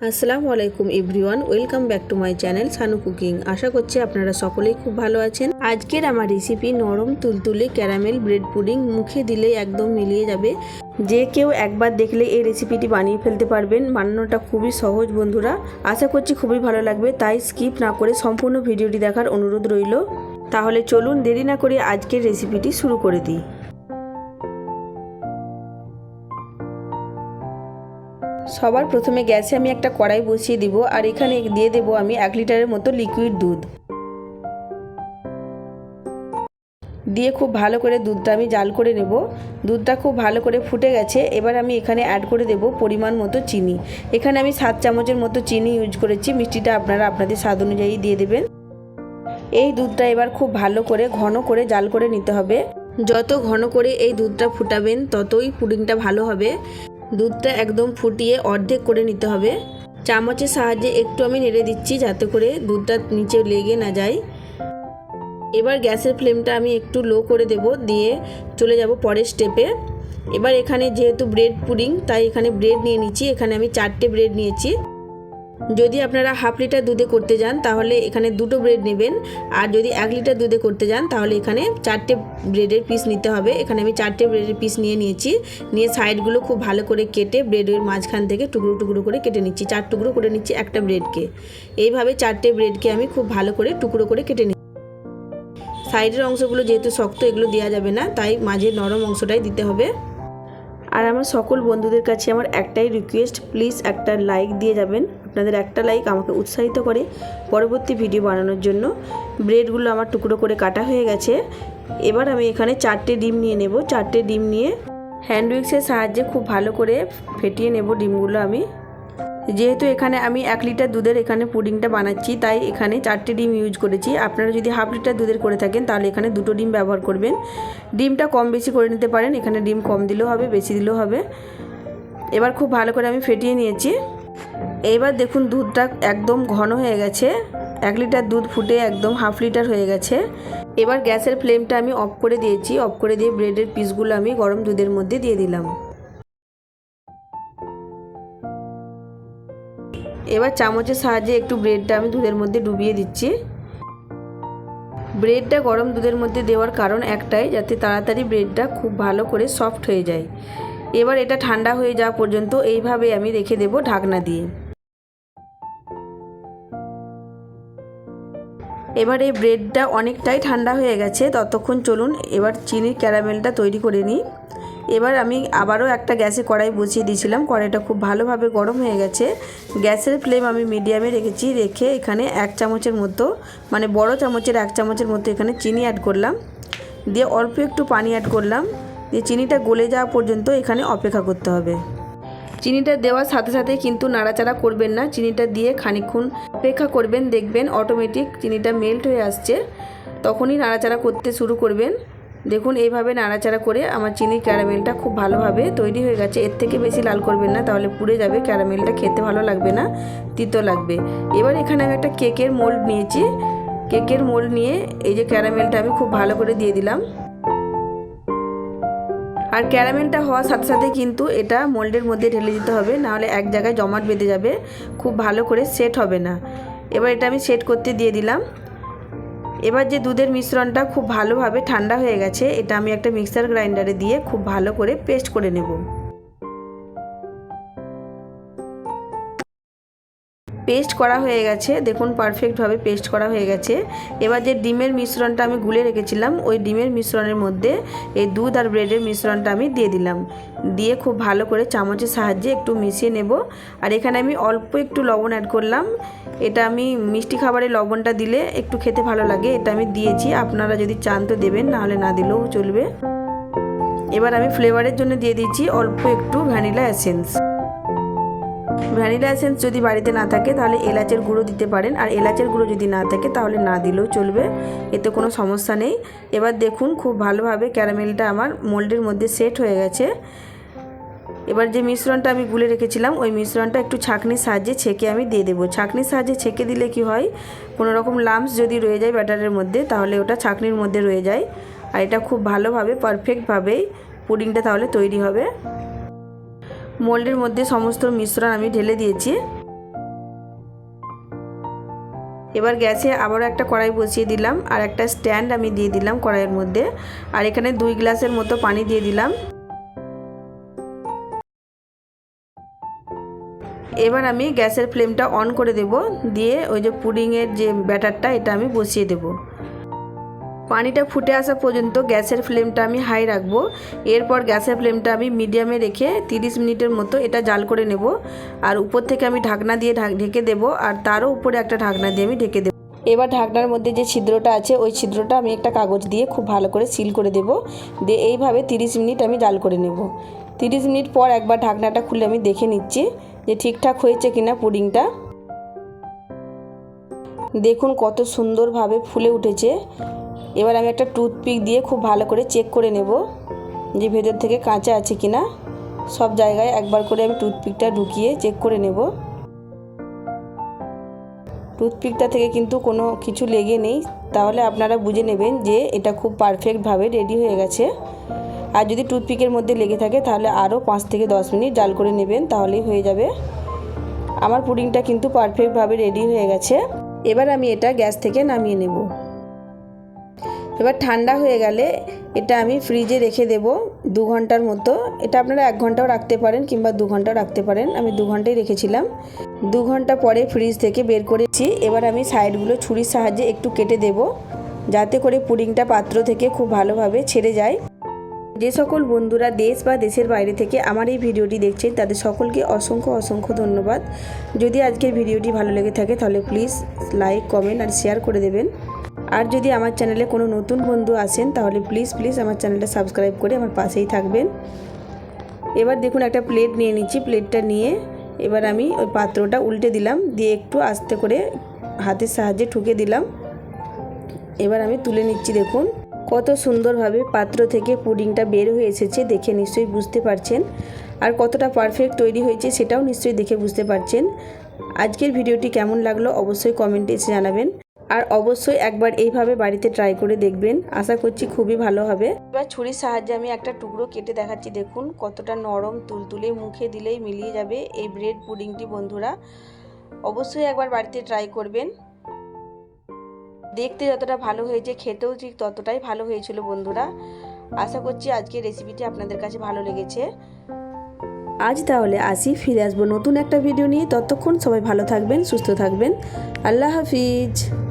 আসসালামু আলাইকুম everyone, welcome back to my channel Sanu cooking. আশা করছি আপনারা সকলেই খুব ভালো আছেন। আজকের আমার রেসিপি নরম তুলতুলে ক্যারামেল ব্রেড পুডিং মুখে দিলে একদম মিলিয়ে যাবে। যে কেউ একবার দেখলে এই রেসিপিটি বানিয়ে ফেলতে পারবেন। বানানোটা খুবই সহজ বন্ধুরা। আশা করছি খুবই ভালো লাগবে, তাই স্কিপ না করে সম্পূর্ণ ভিডিওটি দেখার অনুরোধ রইল। তাহলে চলুন দেরি না করে আজকের রেসিপিটি শুরু করে দিই। সবার প্রথমে গ্যাসে আমি একটা কড়াই বসিয়ে দিব আর এখানে দিয়ে দেব আমি এক লিটারের মতো লিকুইড দুধ। দিয়ে খুব ভালো করে দুধটা আমি জাল করে নেব। দুধটা খুব ভালো করে ফুটে গেছে, এবার আমি এখানে অ্যাড করে দেব পরিমাণ মতো চিনি। এখানে আমি সাত চামচের মতো চিনি ইউজ করেছি, মিষ্টিটা আপনারা আপনাদের স্বাদ অনুযায়ী দিয়ে দেবেন। এই দুধটা এবার খুব ভালো করে ঘন করে জাল করে নিতে হবে। যত ঘন করে এই দুধটা ফুটাবেন, ততই পুডিংটা ভালো হবে। দুধটা একদম ফুটিয়ে অর্ধেক করে নিতে হবে। চামচের সাহায্যে একটু আমি নেড়ে দিচ্ছি যাতে করে দুধটা নিচে লেগে না যায়। এবার গ্যাসের ফ্লেমটা আমি একটু লো করে দেব, দিয়ে চলে যাব পরের স্টেপে এবার এখানে যেহেতু ব্রেড পুডিং তাই এখানে ব্রেড নিয়ে নিচ্ছি। এখানে আমি চারটে ব্রেড নিয়েছি। যদি আপনারা হাফ লিটার দুধে করতে যান, তাহলে এখানে দুটো ব্রেড নেবেন। আর যদি এক লিটার দুধে করতে যান, তাহলে এখানে চারটে ব্রেডের পিস নিতে হবে। এখানে আমি চারটে ব্রেডের পিস নিয়ে নিয়েছি। নিয়ে সাইডগুলো খুব ভালো করে কেটে ব্রেডের মাঝখান থেকে টুকরো টুকরো করে কেটে নিচ্ছি। চার টুকরো করে নিচ্ছি একটা ব্রেডকে এইভাবে চারটে ব্রেডকে আমি খুব ভালো করে টুকরো করে কেটে নিচ্ছি। সাইডের অংশগুলো যেহেতু শক্ত, এগুলো দেওয়া যাবে না, তাই মাঝের নরম অংশটাই দিতে হবে। আর আমার সকল বন্ধুদের কাছে আমার একটাই রিকোয়েস্ট প্লিজ একটা লাইক দিয়ে যাবেন। আপনাদের একটা লাইক আমাকে উৎসাহিত করে পরবর্তী ভিডিও বানানোর জন্য। ব্রেডগুলো আমার টুকরো করে কাটা হয়ে গেছে। এবার আমি এখানে চারটে ডিম নিয়ে নেব। চারটে ডিম নিয়ে হ্যান্ড উইক্সের সাহায্যে খুব ভালো করে ফেটিয়ে নেব ডিমগুলো আমি। যেহেতু এখানে আমি এক লিটার দুধের এখানে পুডিংটা বানাচ্ছি, তাই এখানে চারটে ডিম ইউজ করেছি। আপনারা যদি হাফ লিটার দুধের করে থাকেন, তাহলে এখানে দুটো ডিম ব্যবহার করবেন। ডিমটা কম বেশি করে নিতে পারেন, এখানে ডিম কম দিলেও হবে, বেশি দিলেও হবে। এবার খুব ভালো করে আমি ফেটিয়ে নিয়েছি। এইবার দেখুন দুধটা একদম ঘন হয়ে গেছে। এক লিটার দুধ ফুটে একদম হাফ লিটার হয়ে গেছে। এবার গ্যাসের ফ্লেমটা আমি অফ করে দিয়েছি। অফ করে দিয়ে ব্রেডের পিসগুলো আমি গরম দুধের মধ্যে দিয়ে দিলাম। এবার চামচের সাহায্যে একটু ব্রেডটা আমি দুধের মধ্যে ডুবিয়ে দিচ্ছি। ব্রেডটা গরম দুধের মধ্যে দেওয়ার কারণ একটাই, যাতে তাড়াতাড়ি ব্রেডটা খুব ভালো করে সফট হয়ে যায়। এবার এটা ঠান্ডা হয়ে যাওয়া পর্যন্ত এইভাবে আমি রেখে দেব ঢাকনা দিয়ে। এবার এই ব্রেডটা অনেকটাই ঠান্ডা হয়ে গেছে, ততক্ষণ চলুন এবার চিনির ক্যারামেলটা তৈরি করে নিই। এবার আমি আবারও একটা গ্যাসে কড়াই বসিয়ে দিয়েছিলাম। কড়াইটা খুব ভালোভাবে গরম হয়ে গেছে। গ্যাসের ফ্লেম আমি মিডিয়ামে রেখেছি, রেখে এখানে এক চামচের মতো মানে বড় চামচের এক চামচের মতো এখানে চিনি অ্যাড করলাম। দিয়ে অল্প একটু পানি অ্যাড করলাম। দিয়ে চিনিটা গলে যাওয়া পর্যন্ত এখানে অপেক্ষা করতে হবে। চিনিটা দেওয়ার সাথে সাথে কিন্তু নাড়াচাড়া করবেন না। চিনিটা দিয়ে খানিক্ষণ অপেক্ষা করবেন, দেখবেন অটোমেটিক চিনিটা মেল্ট হয়ে আসছে। তখনই নাড়াচাড়া করতে শুরু করবেন। দেখুন, এইভাবে নাড়াচাড়া করে আমার চিনির ক্যারামেলটা খুব ভালোভাবে তৈরি হয়ে গেছে। এর থেকে বেশি লাল করবেন না, তাহলে পুড়ে যাবে। ক্যারামেলটা খেতে ভালো লাগবে না, তিতো লাগবে। এবার এখানে আমি একটা কেকের মোল্ড নিয়েছি। কেকের মোল্ড নিয়ে এই যে ক্যারামেলটা আমি খুব ভালো করে দিয়ে দিলাম। আর ক্যারামেলটা হওয়ার সাথে সাথে কিন্তু এটা মোল্ডের মধ্যে ঢেলে দিতে হবে, নাহলে এক জায়গায় জমাট বেঁধে যাবে। খুব ভালো করে সেট হবে না। এবার এটা আমি সেট করতে দিয়ে দিলাম। এবার যে দুধের মিশ্রণটা খুব ভালোভাবে ঠান্ডা হয়ে গেছে, এটা আমি একটা মিক্সার গ্রাইন্ডারে দিয়ে খুব ভালো করে পেস্ট করে নেব। পেস্ট করা হয়ে গেছে। দেখুন পারফেক্টভাবে পেস্ট করা হয়ে গেছে। এবার যে ডিমের মিশ্রণটা আমি গুলে রেখেছিলাম, ওই ডিমের মিশ্রণের মধ্যে এই দুধ আর ব্রেডের মিশ্রণটা আমি দিয়ে দিলাম। দিয়ে খুব ভালো করে চামচের সাহায্যে একটু মিশিয়ে নেব। আর এখানে আমি অল্প একটু লবণ অ্যাড করলাম। এটা আমি মিষ্টি খাবারে লবণটা দিলে একটু খেতে ভালো লাগে। এটা আমি দিয়েছি। আপনারা যদি চান তো দেবেন, নাহলে না দিলেও চলবে। এবার আমি ফ্লেভারের জন্য দিয়ে দিচ্ছি অল্প একটু ভ্যানিলা এসেন্স ভ্যানিলা এসেন্স যদি বাড়িতে না থাকে, তাহলে এলাচের গুঁড়ো দিতে পারেন। আর এলাচের গুঁড়ো যদি না থাকে, তাহলে না দিলেও চলবে। এতে কোনো সমস্যা নেই। এবার দেখুন, খুব ভালোভাবে ক্যারামেলটা আমার মোল্ডের মধ্যে সেট হয়ে গেছে। এবার যে মিশ্রণটা আমি গুলে রেখেছিলাম, ওই মিশ্রণটা একটু ছাঁকনির সাহায্যে ছেঁকে আমি দিয়ে দেবো। ছাঁকনির সাহায্যে ছেঁকে দিলে কি হয়, কোনো রকম লাম্পস যদি রয়ে যায় ব্যাটারের মধ্যে, তাহলে ওটা ছাঁকনির মধ্যে রয়ে যায়। আর এটা খুব ভালোভাবে পারফেক্টভাবেই পুডিংটা তাহলে তৈরি হবে। মোল্ডের মধ্যে সমস্ত মিশ্রণ আমি ঢেলে দিয়েছি। এবার গ্যাসে আবারও একটা কড়াই বসিয়ে দিলাম আর একটা স্ট্যান্ড আমি দিয়ে দিলাম কড়াইয়ের মধ্যে। আর এখানে দুই গ্লাসের মতো পানি দিয়ে দিলাম। এবার আমি গ্যাসের ফ্লেমটা অন করে দেব। দিয়ে ওই যে পুডিংয়ের যে ব্যাটারটা, এটা আমি বসিয়ে দেবো। পানিটা ফুটে আসা পর্যন্ত গ্যাসের ফ্লেমটা আমি হাই রাখব। এরপর গ্যাসের ফ্লেমটা আমি মিডিয়ামে রেখে 30 মিনিটের মতো এটা জাল করে নেব। আর উপর থেকে আমি ঢাকনা দিয়ে ঢাক দেব আর তারও উপরে একটা ঢাকনা দিয়ে আমি ঢেকে দেবো। এবার ঢাকনার মধ্যে যে ছিদ্রটা আছে, ওই ছিদ্রটা আমি একটা কাগজ দিয়ে খুব ভালো করে সিল করে দেব। দিয়ে এইভাবে 30 মিনিট আমি জাল করে নেব। 30 মিনিট পর একবার ঢাকনাটা খুলে আমি দেখে নিচ্ছি যে ঠিকঠাক হয়েছে কিনা পুডিংটা। দেখুন কত সুন্দরভাবে ফুলে উঠেছে। এবার আমি একটা টুথপিক দিয়ে খুব ভালো করে চেক করে নেব যে ভেতর থেকে কাঁচা আছে কি না সব জায়গায় একবার করে আমি টুথপিকটা ঢুকিয়ে চেক করে নেব। টুথপিকটা থেকে কিন্তু কোনো কিছু লেগে নেই। তাহলে আপনারা বুঝে নেবেন যে এটা খুব পারফেক্টভাবে রেডি হয়ে গেছে। আর যদি টুথপিকের মধ্যে লেগে থাকে তাহলে আরও পাঁচ থেকে দশ মিনিট জাল করে নেবেন, তাহলেই হয়ে যাবে। আমার পুডিংটা কিন্তু পারফেক্টভাবে রেডি হয়ে গেছে। এবার আমি এটা গ্যাস থেকে নামিয়ে নেব। এবার ঠান্ডা হয়ে গেলে এটা আমি ফ্রিজে রেখে দেব দু ঘণ্টার মতো। এটা আপনারা এক ঘন্টাও রাখতে পারেন কিংবা দু ঘন্টাও রাখতে পারেন। আমি দু ঘন্টাই রেখেছিলাম। দু ঘণ্টা পরে ফ্রিজ থেকে বের করেছি। এবার আমি সাইডগুলো ছুরির সাহায্যে একটু কেটে দেব, যাতে করে পুডিংটা পাত্র থেকে খুব ভালোভাবে ছেড়ে যায়। যে সকল বন্ধুরা দেশ বা দেশের বাইরে থেকে আমার এই ভিডিওটি দেখছেন, তাদের সকলকে অসংখ্য অসংখ্য ধন্যবাদ। যদি আজকের ভিডিওটি ভালো লেগে থাকে, তাহলে প্লিজ লাইক, কমেন্ট আর শেয়ার করে দেবেন। আর যদি আমার চ্যানেলে কোনো নতুন বন্ধু আসেন, তাহলে প্লিজ প্লিজ আমার চ্যানেলটা সাবস্ক্রাইব করে আমার পাশেই থাকবেন। এবার দেখুন একটা প্লেট নিয়ে নিচ্ছি প্লেটটা নিয়ে এবার আমি ওই পাত্রটা উল্টে দিলাম, দিয়ে একটু আস্তে করে হাতের সাহায্যে ঠুকে দিলাম। এবার আমি তুলে নিচ্ছি, দেখুন। কত সুন্দরভাবে পাত্র থেকে পুডিংটা বের হয়ে এসেছে, দেখে নিশ্চয়ই বুঝতে পারছেন। আর কতটা পারফেক্ট তৈরি হয়েছে সেটাও নিশ্চয়ই দেখে বুঝতে পারছেন। আজকের ভিডিওটি কেমন লাগল অবশ্যই কমেন্টে এসে জানাবেন। আর অবশ্যই একবার এইভাবে বাড়িতে ট্রাই করে দেখবেন। আশা করছি খুবই ভালো হবে। এবার ছুরির সাহায্যে আমি একটা টুকরো কেটে দেখাচ্ছি দেখুন। কতটা নরম তুলতুলে মুখে দিলেই মিলিয়ে যাবে এই ব্রেড পুডিংটি বন্ধুরা। অবশ্যই একবার বাড়িতে ট্রাই করবেন। দেখতে যতটা ভালো হয়েছে খেতেও ঠিক ততটাই ভালো হয়েছিল বন্ধুরা। আশা করছি আজকের রেসিপিটি আপনাদের কাছে ভালো লেগেছে। আজ তাহলে আসি ফিরে আসব নতুন একটা ভিডিও নিয়ে। ততক্ষণ সবাই ভালো থাকবেন সুস্থ থাকবেন। আল্লাহ হাফিজ।